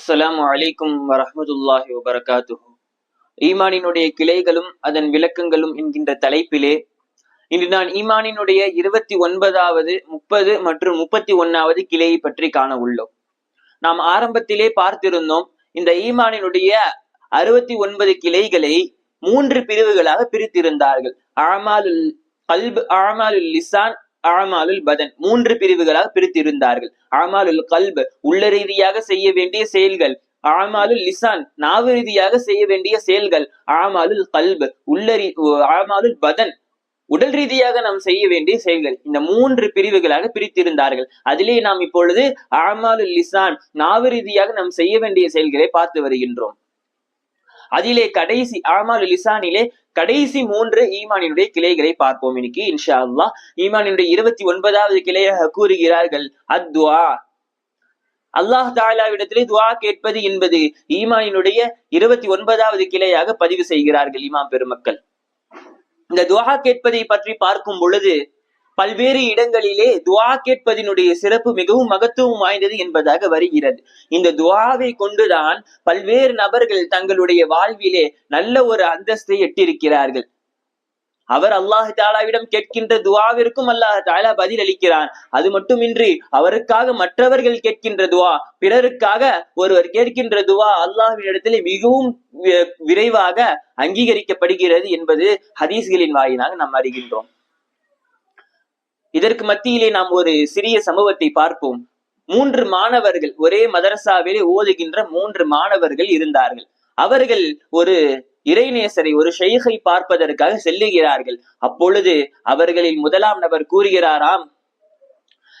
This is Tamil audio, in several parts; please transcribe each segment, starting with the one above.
அஸ்ஸலாமு அலைக்கும் வரமதுல்லாஹி வபரகாத்து ஈமானினுடைய கிளைகளும் அதன் விளக்கங்களும் என்கின்ற தலைப்பிலே இன்று நான் ஈமானினுடைய இருபத்தி ஒன்பதாவது முப்பது மற்றும் முப்பத்தி ஒன்னாவது கிளையை பற்றி காண உள்ளோம். நாம் ஆரம்பத்திலே பார்த்திருந்தோம் இந்த ஈமானினுடைய அறுபத்தி ஒன்பது கிளைகளை மூன்று பிரிவுகளாக பிரித்திருந்தார்கள். ஆமாலுல் கல்பு ஆமாலுல் லிசான் அமாலுல் பதன் மூன்று பிரிவுகளாக பிரித்திருந்தார்கள். அமாலுல் கல்ப் உள்ள ரீதியாக செய்ய வேண்டிய செயல்கள் ஆமாலுல் லிசான் நாவு ரீதியாக செய்ய வேண்டிய செயல்கள் ஆமாலுல் கல்பு உள்ள ரீ- ஆமாலுல் பதன் உடல் ரீதியாக நாம் செய்ய வேண்டிய செயல்கள். இந்த மூன்று பிரிவுகளாக பிரித்திருந்தார்கள். அதிலே நாம் இப்பொழுது ஆமாலுல் லிசான் நாவு ரீதியாக நாம் செய்ய வேண்டிய செயல்களை பார்த்து வருகின்றோம். அதிலே கடைசி ஆமால் லிசானிலே கடைசி மூன்று ஈமானினுடைய கிளைகளை பார்ப்போம் இன்னைக்கு இன்ஷா அல்லா ஈமானினுடைய இருபத்தி ஒன்பதாவது கிளையாக கூறுகிறார்கள் அத்வா அல்லாஹ் தாலாவிடத்திலே துவா கேட்பது என்பது ஈமானினுடைய இருபத்தி ஒன்பதாவது கிளையாக பதிவு செய்கிறார்கள் இமாம் பெருமக்கள். இந்த துவா கேட்பதை பற்றி பார்க்கும் பொழுது பல்வேறு இடங்களிலே துவா கேட்பதினுடைய சிறப்பு மிகவும் மகத்துவம் வாய்ந்தது என்பதாக வருகிறது. இந்த துவாவை கொண்டுதான் பல்வேறு நபர்கள் தங்களுடைய வாழ்விலே நல்ல ஒரு அந்தஸ்தை எட்டியிருக்கிறார்கள். அவர் அல்லாஹ் தாலாவிடம் கேட்கின்ற துவாவிற்கும் அல்லாஹ் தாலா பதில் அளிக்கிறான் அது மட்டுமின்றி அவருக்காக மற்றவர்கள் கேட்கின்ற துவா பிறருக்காக ஒருவர் கேட்கின்ற துவா அல்லாஹ்விடத்திலே மிகவும் வி- விரைவாக அங்கீகரிக்கப்படுகிறது என்பது ஹதீஸ்களின் வாயிலாக நாம் அறிகின்றோம். இதற்கு மத்தியிலே நாம் ஒரு சிறிய சம்பவத்தை பார்ப்போம். மூன்று மாணவர்கள் ஒரே மதரசாவிலே ஓதுகின்ற மூன்று மாணவர்கள் இருந்தார்கள். அவர்கள் ஒரு இறைநேசரை ஒரு ஷெய்கை பார்ப்பதற்காக செல்லுகிறார்கள். அப்பொழுது அவர்களில் முதலாம் நபர் கூறுகிறாராம்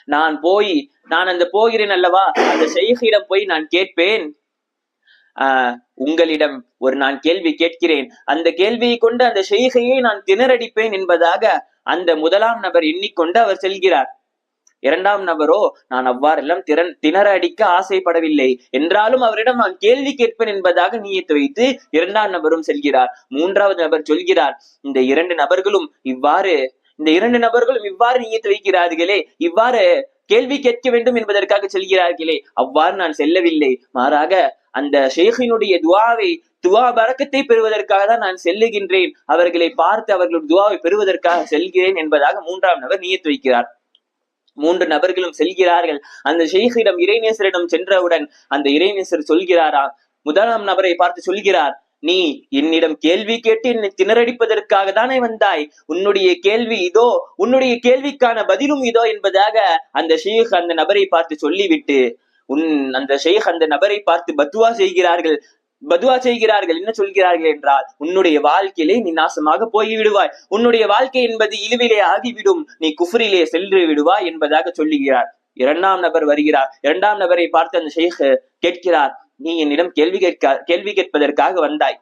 நான் போய் நான் அந்த போகிறேன் அல்லவா? அந்த ஷெய்கிடம் போய் நான் கேட்பேன். ஆஹ் உங்களிடம் ஒரு நான் கேள்வி கேட்கிறேன். அந்த கேள்வியை கொண்டு அந்த செய்கையை நான் திணறடிப்பேன் என்பதாக அந்த முதலாம் நபர் எண்ணிக்கொண்டு அவர் செல்கிறார். இரண்டாம் நபரோ நான் அவ்வாறெல்லாம் திறன் திணற அடிக்க ஆசைப்படவில்லை. என்றாலும் அவரிடம் நான் கேள்வி கேட்பேன் என்பதாக நீயத்து வைத்து இரண்டாம் நபரும் செல்கிறார். மூன்றாவது நபர் சொல்கிறார் இந்த இரண்டு நபர்களும் இவ்வாறு இந்த இரண்டு நபர்களும் இவ்வாறு நீயத்து வைக்கிறார்களே இவ்வாறு கேள்வி கேட்க வேண்டும் என்பதற்காக செல்கிறார்களே. அவ்வாறு நான் செல்லவில்லை. மாறாக அந்த ஷேகினுடைய துவாவை துவா பறக்கத்தை பெறுவதற்காக தான் நான் செல்லுகின்றேன். அவர்களை பார்த்து அவர்களுடைய துவாவை பெறுவதற்காக செல்கிறேன் என்பதாக மூன்றாம் நபர் நியத்து வைக்கிறார். மூன்று நபர்களும் செல்கிறார்கள். அந்த ஷேகிடம் இறைநேசரிடம் சென்றவுடன் அந்த இறைநேசர் சொல்கிறாரா? முதலாம் நபரை பார்த்து சொல்கிறார். நீ என்னிடம் கேள்வி கேட்டு என்னை திணறடிப்பதற்காக தானே வந்தாய்? உன்னுடைய கேள்வி இதோ உன்னுடைய கேள்விக்கான பதிலும் இதோ என்பதாக அந்த ஷேக் அந்த நபரை பார்த்து சொல்லிவிட்டு உன் அந்த ஷேக் அந்த நபரை பார்த்து பத்துவா செய்கிறார்கள் பதுவா செய்கிறார்கள் என்ன சொல்கிறார்கள் என்றால் உன்னுடைய வாழ்க்கையிலே நீ நாசமாக போய் விடுவாய் உன்னுடைய வாழ்க்கை என்பது இழிவிலே ஆகிவிடும். நீ குஃபரிலே சென்று விடுவாய் என்பதாக சொல்லுகிறார். இரண்டாம் நபர் வருகிறார். இரண்டாம் நபரை பார்த்து அந்த ஷேக் கேட்கிறார் நீ என்னிடம் கேள்வி கேட்க கேள்வி கேட்பதற்காக வந்தாய்.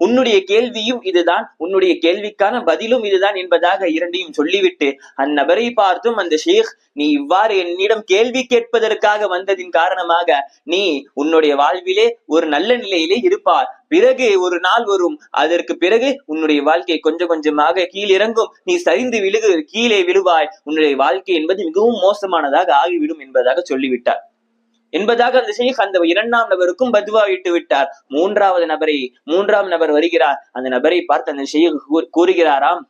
உன்னுடைய கேள்வியும் இதுதான் உன்னுடைய கேள்விக்கான பதிலும் இதுதான் என்பதாக இரண்டையும் சொல்லிவிட்டு அந்நபரை பார்த்தும் அந்த ஷேக் நீ இவ்வாறு என்னிடம் கேள்வி கேட்பதற்காக வந்ததின் காரணமாக நீ உன்னுடைய வாழ்விலே ஒரு நல்ல நிலையிலே இருப்பார் பிறகு ஒரு நாள் வரும் அதற்கு பிறகு உன்னுடைய வாழ்க்கை கொஞ்சம் கொஞ்சமாக கீழிறங்கும். நீ சரிந்து விழுகு கீழே விழுவாய். உன்னுடைய வாழ்க்கை என்பது மிகவும் மோசமானதாக ஆகிவிடும் என்பதாக சொல்லிவிட்டார். என்பதாக அந்த ஷேக் அந்த இரண்டாம் நபருக்கும் பதுவா இட்டு விட்டார். மூன்றாவது நபரை மூன்றாம் நபர் வருகிறார். அந்த நபரை பார்த்து அந்த ஷேக் கூ- கூறுகிறாராம்.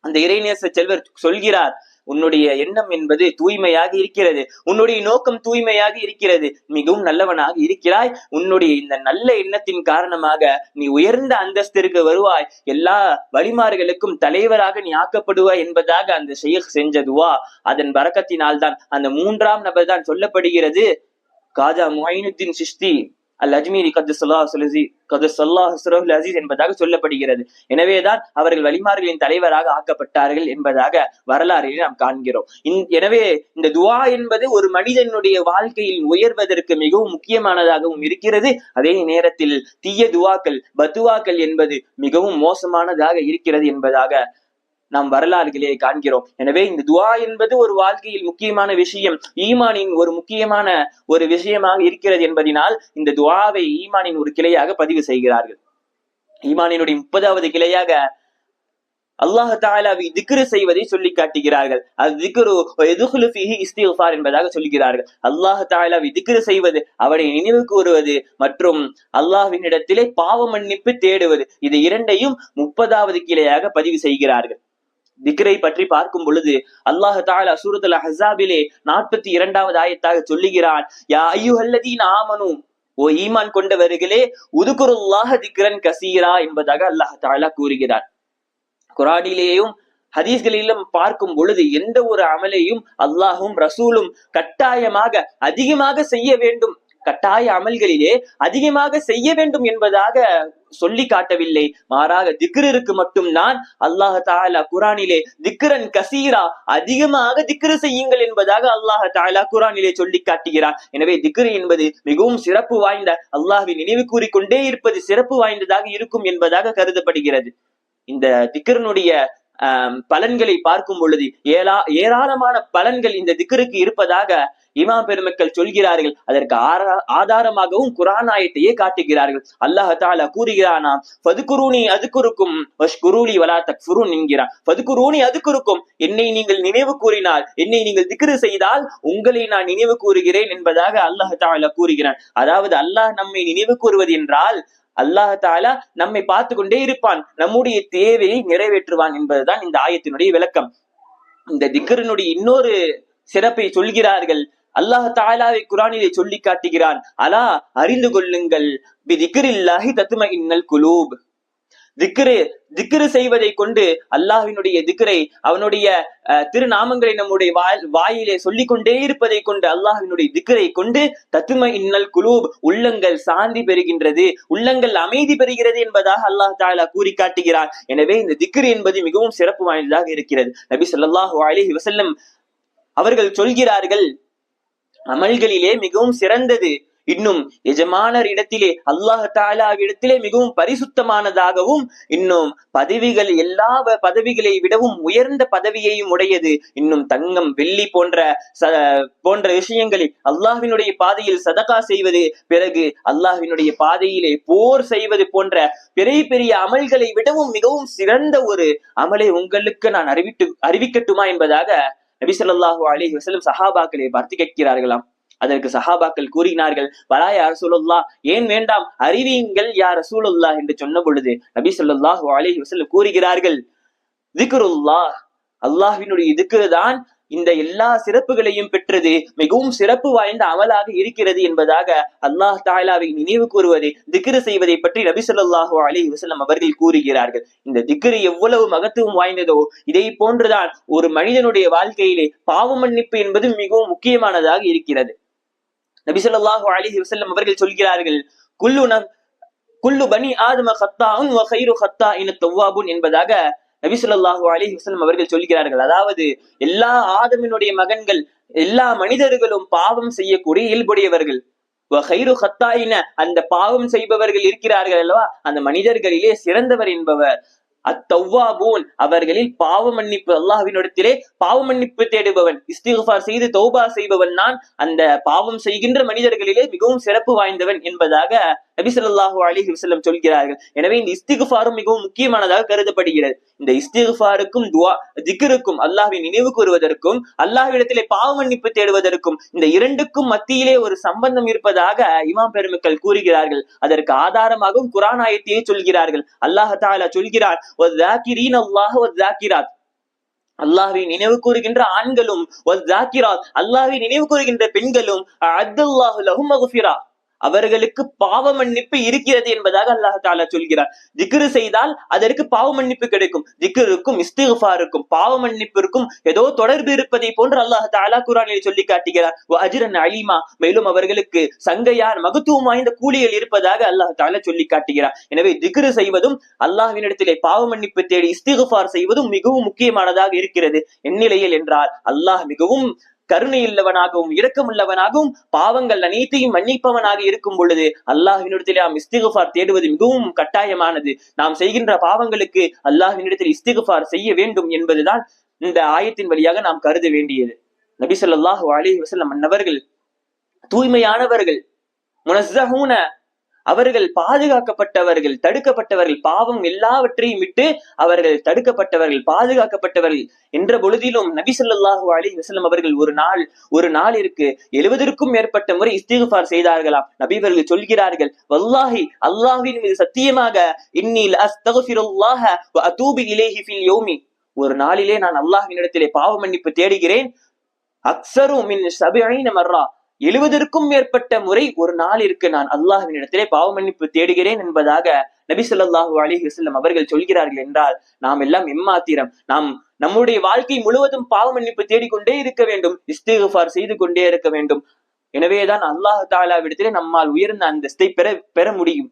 அந்த இறைநேச செல்வர் சொல்கிறார் உன்னுடைய எண்ணம் என்பது தூய்மையாக இருக்கிறது. உன்னுடைய நோக்கம் தூய்மையாக இருக்கிறது. மிகவும் நல்லவனாக இருக்கிறாய். உன்னுடைய இந்த நல்ல எண்ணத்தின் காரணமாக நீ உயர்ந்த அந்தஸ்திற்கு வருவாய். எல்லா வழிமார்களுக்கும் தலைவராக நீ ஆக்கப்படுவாய் என்பதாக அந்த ஷேக் செஞ்சதுவா அதன் பறக்கத்தினால் தான் அந்த மூன்றாம் நபர் தான் சொல்லப்படுகிறது. காஜா முஹைனுத்தீன் சிஷ்தி அல் அஜ்மீரி கது சொல்லாஹ் கது சொல்லாஹ் அசீஸ் என்பதாக சொல்லப்படுகிறது. எனவேதான் அவர்கள் வலிமார்களின் தலைவராக ஆக்கப்பட்டார்கள் என்பதாக வரலாறில் நாம் காண்கிறோம். எனவே இந்த துவா என்பது ஒரு மனிதனுடைய வாழ்க்கையில் உயர்வதற்கு மிகவும் முக்கியமானதாகவும் இருக்கிறது. அதே நேரத்தில் தீய துவாக்கள் பத்துவாக்கள் என்பது மிகவும் மோசமானதாக இருக்கிறது என்பதாக நாம் வரலாறுகளே காண்கிறோம். எனவே இந்த துவா என்பது ஒரு வாழ்க்கையில் முக்கியமான விஷயம். ஈமானின் ஒரு முக்கியமான ஒரு விஷயமாக இருக்கிறது என்பதினால் இந்த துவாவை ஈமானின் ஒரு கிளையாக பதிவு செய்கிறார்கள். ஈமானினுடைய முப்பதாவது கிளையாக அல்லாஹ் தாலாவை திக்ரு செய்வதை சொல்லி காட்டுகிறார்கள். அது திக்ரு இஸ்திஃபார் என்பதாக சொல்கிறார்கள். அல்லாஹ் தாலாவை திக்ரு செய்வது அவனை நினைவு கூறுவது மற்றும் அல்லாஹ்வின் இடத்திலே பாவ மன்னிப்பு தேடுவது இது இரண்டையும் முப்பதாவது கிளையாக பதிவு செய்கிறார்கள். திக்ரை பற்றி பார்க்கும் பொழுது அல்லாஹு தாலா சூரத்துல ஹசாபிலே நாற்பத்தி இரண்டாவது ஆயத்தாக சொல்லுகிறான் யா ஐயுஹல்லதீன் ஆமனும் ஓ ஈமான் கொண்டவர்களே உதுகுருல்லாஹ திக்ரன் கசீரா என்பதாக அல்லாஹ் தாலா கூறுகிறார். குரானிலேயும் ஹதீஸ்களிலும் பார்க்கும் பொழுது எந்த ஒரு அமலையும் அல்லாஹும் ரசூலும் கட்டாயமாக அதிகமாக செய்ய வேண்டும் கட்டாய அமல்களிலே அதிகமாக செய்ய வேண்டும் என்பதாக சொல்லி காட்டவில்லை. மாறாக திக்ருக்கு மட்டும் நான் அல்லாஹ் தாலா குரானிலே திக்ரன் கசீரா அதிகமாக திக்ரு செய்யுங்கள் என்பதாக அல்லாஹ் தாலா குரானிலே சொல்லி காட்டுகிறான் எனவே திக்ரு என்பது மிகவும் சிறப்பு வாய்ந்த அல்லாஹ்வை நினைவு கூறிக்கொண்டே இருப்பது சிறப்பு வாய்ந்ததாக இருக்கும் என்பதாக கருதப்படுகிறது. இந்த திக்ரனுடைய பலன்களை பார்க்கும் பொழுது ஏலா ஏராளமான பலன்கள் இந்த திக்ருக்கு இருப்பதாக இமாம் பெருமக்கள் சொல்கிறார்கள் அதற்கு ஆதாரமாகவும் குரான் ஆயத்தையே காட்டுகிறார்கள். அல்லாஹ் தாலா கூறுகிறானாம் பதுக்குருணி அதுக்குருக்கும் வஷ்குருளி வலா தக்ஃபுருன் என்கிறான். பதுக்குருணி அதுக்குருக்கும் என்னை நீங்கள் நினைவு கூறினால் என்னை நீங்கள் திக்ரு செய்தால் உங்களை நான் நினைவு கூறுகிறேன் என்பதாக அல்லாஹ் தாலா கூறுகிறான். அதாவது அல்லாஹ் நம்மை நினைவு கூறுவது என்றால் அல்லாஹ் தாலா நம்மை பார்த்து கொண்டே இருப்பான். நம்முடைய தேவையை நிறைவேற்றுவான் என்பதுதான் இந்த ஆயத்தினுடைய விளக்கம். இந்த திக்கரனுடைய இன்னொரு சிறப்பை சொல்கிறார்கள். அல்லாஹ் தாலாவை குரானிலே சொல்லி காட்டுகிறான். அலா அறிந்து கொள்ளுங்கள். பி திக்ரில்லாஹி தத்தும இன்னல் குலூப். திக்ரு திக்ரு செய்வதை கொண்டு அல்லாஹினுடைய திக்ரை அவனுடைய திருநாமங்களை நம்முடைய வாயிலே சொல்லிக் கொண்டே இருப்பதை கொண்டு அல்லாஹினுடைய திக்ரை கொண்டு தத்தும இன்னல் குலூப் உள்ளங்கள் சாந்தி பெறுகின்றது உள்ளங்கள் அமைதி பெறுகிறது என்பதாக அல்லாஹ் தாலா கூறி காட்டுகிறார் எனவே இந்த திக்ரு என்பது மிகவும் சிறப்பு வாய்ந்ததாக இருக்கிறது. நபி சொல்லாஹு அலிஹி வசல்லம் அவர்கள் சொல்கிறார்கள் அமல்களிலே மிகவும் சிறந்தது. இன்னும் எஜமானர் இடத்திலே அல்லாஹ் தாலாவிடத்திலே மிகவும் பரிசுத்தமானதாகவும் இன்னும் பதவிகள் எல்லா பதவிகளை விடவும் உயர்ந்த பதவியையும் உடையது. இன்னும் தங்கம் வெள்ளி போன்ற போன்ற விஷயங்களில் அல்லாஹினுடைய பாதையில் சதகா செய்வது பிறகு அல்லாஹினுடைய பாதையிலே போர் செய்வது போன்ற பெரிய பெரிய அமல்களை விடவும் மிகவும் சிறந்த ஒரு அமலை உங்களுக்கு நான் அறிவிட்டு அறிவிக்கட்டுமா என்பதாக நபிசல்லாஹு அலி வசலம் சஹாபாக்களை பார்த்து கேட்கிறார்களாம் அதற்கு சஹாபாக்கள் கூறினார்கள் வரா யார் சூழல்லா ஏன் வேண்டாம் அறிவியுங்கள் யார் சூழல்லா என்று சொன்ன பொழுது நபி சொல்லாஹு அலி வசலம் கூறுகிறார்கள் திக்ருல்லா அல்லாஹினுடைய இதுக்கு தான் இந்த எல்லா சிறப்புகளையும் பெற்றது மிகவும் சிறப்பு வாய்ந்த அமலாக இருக்கிறது என்பதாக அல்லாஹ் தாலாவை நினைவு கூறுவதை திக்ரு செய்வதை பற்றி நபி சொல்லாஹு அலி வசலம் அவர்கள் கூறுகிறார்கள். இந்த திக்ரு எவ்வளவு மகத்துவம் வாய்ந்ததோ இதை போன்றுதான் ஒரு மனிதனுடைய வாழ்க்கையிலே பாவ மன்னிப்பு என்பது மிகவும் முக்கியமானதாக இருக்கிறது. நபிசல்லாஹு அலி வசல்லம் அவர்கள் சொல்கிறார்கள் குல்லு குல்லு பனி ஆதம ஹத்தாவும் என்பதாக நபிசுல்லாஹு அலி வசல்லம் அவர்கள் சொல்கிறார்கள் அதாவது எல்லா ஆதமினுடைய மகன்கள் எல்லா மனிதர்களும் பாவம் செய்யக்கூடிய இயல்புடையவர்கள். அந்த பாவம் செய்பவர்கள் இருக்கிறார்கள் அல்லவா? அந்த மனிதர்களிலே சிறந்தவர் என்பவர். அத்தௌவாபூன். அவர்களில் பாவ மன்னிப்பு அல்லாஹ்வினிடத்திலே பாவ மன்னிப்பு தேடுபவன். இஸ்திஃபார் செய்து தௌபா செய்பவன் நான். அந்த பாவம் செய்கின்ற மனிதர்களிலே மிகவும் சிறப்பு வாய்ந்தவன் என்பதாக நபிசல்லாஹு அலிஹி வசல்லம் சொல்கிறார்கள். எனவே இந்த இஸ்திகுஃபாரும் மிகவும் முக்கியமானதாக கருதப்படுகிறது. இந்த இஸ்திகுஃபாருக்கும் துவா திக்ருக்கும் அல்லாஹ்வின் நினைவு கூறுவதற்கும் அல்லாஹ்விடத்திலே பாவ மன்னிப்பு தேடுவதற்கும் இந்த இரண்டுக்கும் மத்தியிலே ஒரு சம்பந்தம் இருப்பதாக இமாம் பெருமக்கள் கூறுகிறார்கள். அதற்கு ஆதாரமாகவும் குரான் ஆயத்தையே சொல்கிறார்கள். அல்லாஹ் தாலா சொல்கிறார் அல்லாஹை நினைவு கூறுகின்ற ஆண்களும் அல்லாஹை நினைவு கூறுகின்ற பெண்களும் அப்துல்லாஹு லஹும் அவர்களுக்கு பாவ மன்னிப்பு இருக்கிறது என்பதாக அல்லாஹ் தாலா சொல்கிறார். திக்ரு செய்தால் அதற்கு பாவ மன்னிப்பு கிடைக்கும். திக்ருக்கும் இஸ்திஃபாருக்கும் பாவ மன்னிப்பிற்கும் ஏதோ தொடர்பு இருப்பதை போன்று அல்லாஹ் தாலா குரானில் சொல்லி காட்டுகிறார். அஜிரன் அலிமா மேலும் அவர்களுக்கு சங்கையார் மகத்துவம் வாய்ந்த கூலிகள் இருப்பதாக அல்லாஹ் தாலா சொல்லி காட்டுகிறார். எனவே திக்ரு செய்வதும் அல்லாஹ்வினிடத்திலே பாவ மன்னிப்பு தேடி இஸ்திஃபார் செய்வதும் மிகவும் முக்கியமானதாக இருக்கிறது. எந்நிலையில் என்றால் அல்லாஹ் மிகவும் கருணை உள்ளவனாகவும் இரக்கமுள்ளவனாகவும் பாவங்கள் அனைத்தையும் மன்னிப்பவனாக இருக்கும் பொழுது அல்லாஹினிடத்தில் நாம் இஸ்திகுஃபார் தேடுவது மிகவும் கட்டாயமானது. நாம் செய்கின்ற பாவங்களுக்கு அல்லாஹினிடத்தில் இஸ்திகுஃபார் செய்ய வேண்டும் என்பதுதான் இந்த ஆயத்தின் வழியாக நாம் கருத வேண்டியது. நபி சொல்லாஹு அலி வசல்லம் மன்னவர்கள் தூய்மையானவர்கள் முனஸ்ஸஹூன அவர்கள் பாதுகாக்கப்பட்டவர்கள் தடுக்கப்பட்டவர்கள் பாவம் எல்லாவற்றையும் விட்டு அவர்கள் தடுக்கப்பட்டவர்கள் பாதுகாக்கப்பட்டவர்கள் என்ற பொழுதிலும் நபி ஸல்லல்லாஹு அலைஹி அவர்கள் ஒரு நாள் ஒரு நாளிற்கு எழுபதற்கும் மேற்பட்ட முறை இஸ்திகுஃபார் செய்தார்களாம். நபி அவர்கள் சொல்கிறார்கள் வல்லாஹி அல்லாஹின் மீது சத்தியமாக இன்னில் அஸ்தகுஃபிருல்லாஹ வ அதூபு ஃபில் ஒரு நாளிலே நான் அல்லாஹ்வினிடத்திலே பாவ மன்னிப்பு தேடுகிறேன். அக்சரும் மின் சபிஐன மர்ரா. எழுபதற்கும் மேற்பட்ட முறை ஒரு நாளிற்கு நான் அல்லாஹ்வினிடத்திலே பாவ மன்னிப்பு தேடுகிறேன் என்பதாக நபி சொல்லாஹூ அலிஹி வசல்லம் அவர்கள் சொல்கிறார்கள் என்றால் நாம் எல்லாம் எம்மாத்திரம். நாம் நம்முடைய வாழ்க்கை முழுவதும் பாவ மன்னிப்பு தேடிக்கொண்டே இருக்க வேண்டும். இஸ்திகுஃபார் செய்து கொண்டே இருக்க வேண்டும். எனவேதான் அல்லாஹ் தாலாவிடத்திலே நம்மால் உயர்ந்த அந்தஸ்தை பெற பெற முடியும்.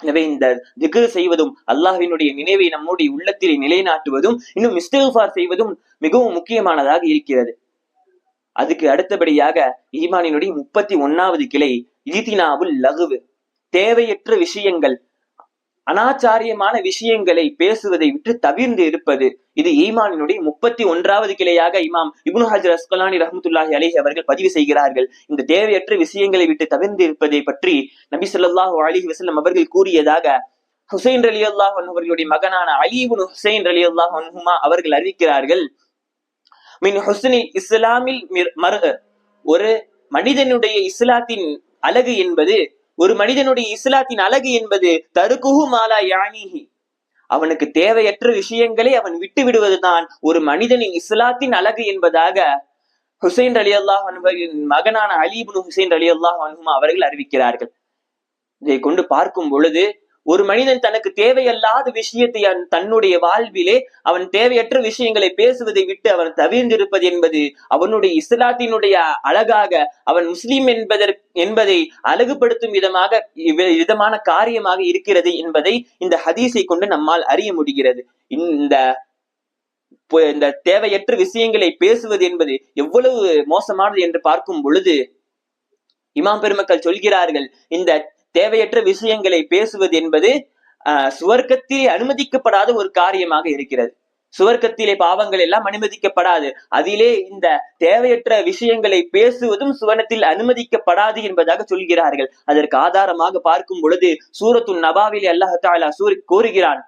எனவே இந்த திக்ர் செய்வதும் அல்லாஹினுடைய நினைவை நம்முடைய உள்ளத்திலே நிலைநாட்டுவதும் இன்னும் இஸ்திகுஃபார் செய்வதும் மிகவும் முக்கியமானதாக இருக்கிறது. அதுக்கு அடுத்தபடியாக ஈமானினுடைய முப்பத்தி ஒன்னாவது கிளை ஈதினாவுல் லகுவு. தேவையற்ற விஷயங்கள் அனாச்சாரியமான விஷயங்களை பேசுவதை விட்டு தவிர்ந்து இருப்பது. இது ஈமானினுடைய முப்பத்தி ஒன்றாவது கிளையாக இமாம் இப்னு ஹஜர் அஸ்கலானி ரஹமத்துல்லாஹி அலைஹி அவர்கள் பதிவு செய்கிறார்கள். இந்த தேவையற்ற விஷயங்களை விட்டு தவிர்ந்து இருப்பதை பற்றி நபி சொல்லாஹு அலிஹி வசல்லம் அவர்கள் கூறியதாக ஹுசைன் அலி அல்லாஹ் அவர்களுடைய மகனான அலிபுன் ஹுசைன் அலி அல்லாஹ் அவர்கள் அறிவிக்கிறார்கள். மின் ஹுஸ்னில் இஸ்லாமில் மிர்- ஒரு மனிதனுடைய இஸ்லாத்தின் அழகு என்பது ஒரு மனிதனுடைய இஸ்லாத்தின் அழகு என்பது தருக்குஹு மாலா யானிஹி. அவனுக்கு தேவையற்ற விஷயங்களை அவன் விட்டு விடுவதுதான் ஒரு மனிதனின் இஸ்லாத்தின் அழகு என்பதாக ஹுசைன் அலி அல்லாஹ் மகனான அலிபுன் ஹுசைன் அலி அல்லாஹ் அவர்கள் அறிவிக்கிறார்கள். இதை கொண்டு பார்க்கும் பொழுது ஒரு மனிதன் தனக்கு தேவையல்லாத விஷயத்தை தன்னுடைய வாழ்விலே அவன் தேவையற்ற விஷயங்களை பேசுவதை விட்டு அவன் தவிர்ந்திருப்பது என்பது அவனுடைய இஸ்லாத்தினுடைய அழகாக அவன் முஸ்லீம் என்பதற் என்பதை அழகுபடுத்தும் விதமாக விதமான காரியமாக இருக்கிறது என்பதை இந்த ஹதீஸை கொண்டு நம்மால் அறிய முடிகிறது. இந்த இந்த தேவையற்ற விஷயங்களை பேசுவது என்பது எவ்வளவு மோசமானது என்று பார்க்கும் பொழுது இமாம் பெருமக்கள் சொல்கிறார்கள் இந்த தேவையற்ற விஷயங்களை பேசுவது என்பது ஆஹ் சுவர்க்கத்திலே அனுமதிக்கப்படாத ஒரு காரியமாக இருக்கிறது. சுவர்க்கத்திலே பாவங்கள் எல்லாம் அனுமதிக்கப்படாது. அதிலே இந்த தேவையற்ற விஷயங்களை பேசுவதும் சுவனத்தில் அனுமதிக்கப்படாது என்பதாக சொல்கிறார்கள். அதற்கு ஆதாரமாக பார்க்கும் பொழுது சூரத்துன் நபாவிலே அல்லாஹாலா சூரி கூறுகிறான்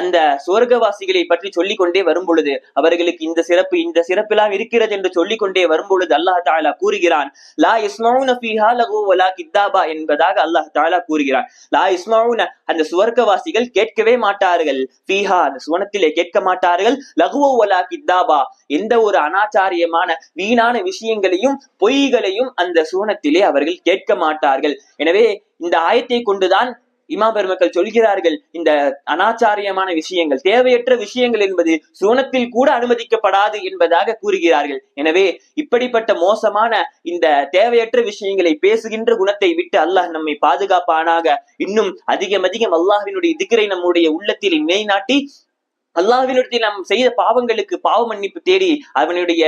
அந்த சுவர்க்கவாசிகளை பற்றி சொல்லிக் கொண்டே வரும் பொழுது அவர்களுக்கு இந்த சிறப்பு இந்த சிறப்பெல்லாம் இருக்கிறது என்று சொல்லிக் கொண்டே வரும் பொழுது அல்லாஹ் தாலா கூறுகிறான் லா இஸ்மவுன ஃபீஹா லகு வலா கித்தாபா என்பதாக அல்லாஹ் தாலா கூறுகிறான். லா இஸ்மவுன அந்த சுவர்க்கவாசிகள் கேட்கவே மாட்டார்கள். ஃபீஹா அந்த சுவனத்திலே கேட்க மாட்டார்கள். லகுவோ வலா கித்தாபா எந்த ஒரு அனாச்சாரியமான வீணான விஷயங்களையும் பொய்களையும் அந்த சுவனத்திலே அவர்கள் கேட்க மாட்டார்கள். எனவே இந்த ஆயத்தை கொண்டுதான் இமா பெருமக்கள் சொல்கிறார்கள் இந்த அனாச்சாரியமான விஷயங்கள் தேவையற்ற விஷயங்கள் என்பது சுவனத்தில் கூட அனுமதிக்கப்படாது என்பதாக கூறுகிறார்கள். எனவே இப்படிப்பட்ட மோசமான இந்த தேவையற்ற விஷயங்களை பேசுகின்ற குணத்தை விட்டு அல்லாஹ் நம்மை பாதுகாப்பானாக இன்னும் அதிகம் அதிகம் அல்லாஹினுடைய திக்கரை நம்முடைய உள்ளத்தில் நிலைநாட்டி அல்லாஹ்வினுடைய நாம் செய்த பாவங்களுக்கு பாவ மன்னிப்பு தேடி அவனுடைய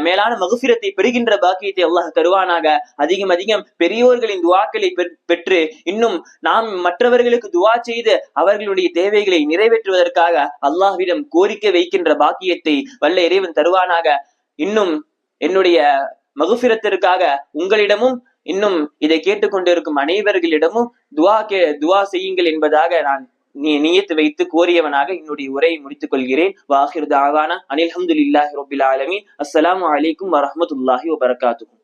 மேலான மகுஃபிரத்தை பெறுகின்ற பாக்கியத்தை அல்லாஹ் தருவானாக. அதிகம் அதிகம் பெரியோர்களின் துவாக்களை பெற்- பெற்று இன்னும் நாம் மற்றவர்களுக்கு துவா செய்து அவர்களுடைய தேவைகளை நிறைவேற்றுவதற்காக அல்லாஹ்விடம் கோரிக்கை வைக்கின்ற பாக்கியத்தை வல்ல இறைவன் தருவானாக. இன்னும் என்னுடைய மகுஃபிரத்திற்காக உங்களிடமும் இன்னும் இதை கேட்டுக்கொண்டிருக்கும் அனைவர்களிடமும் துவா கே துவா செய்யுங்கள் என்பதாக நான் நீ நியத்து வைத்து கோரியவனாக என்னுடைய உரையை முடித்துக் கொள்கிறேன். வாஹிர் தாவானா அனில் அஹமதுல்லாஹி ரபில் ஆலமீன். அஸ்லாம் வலைக்கும் வரமத்துல்லாஹி வபரகாத்துஹு.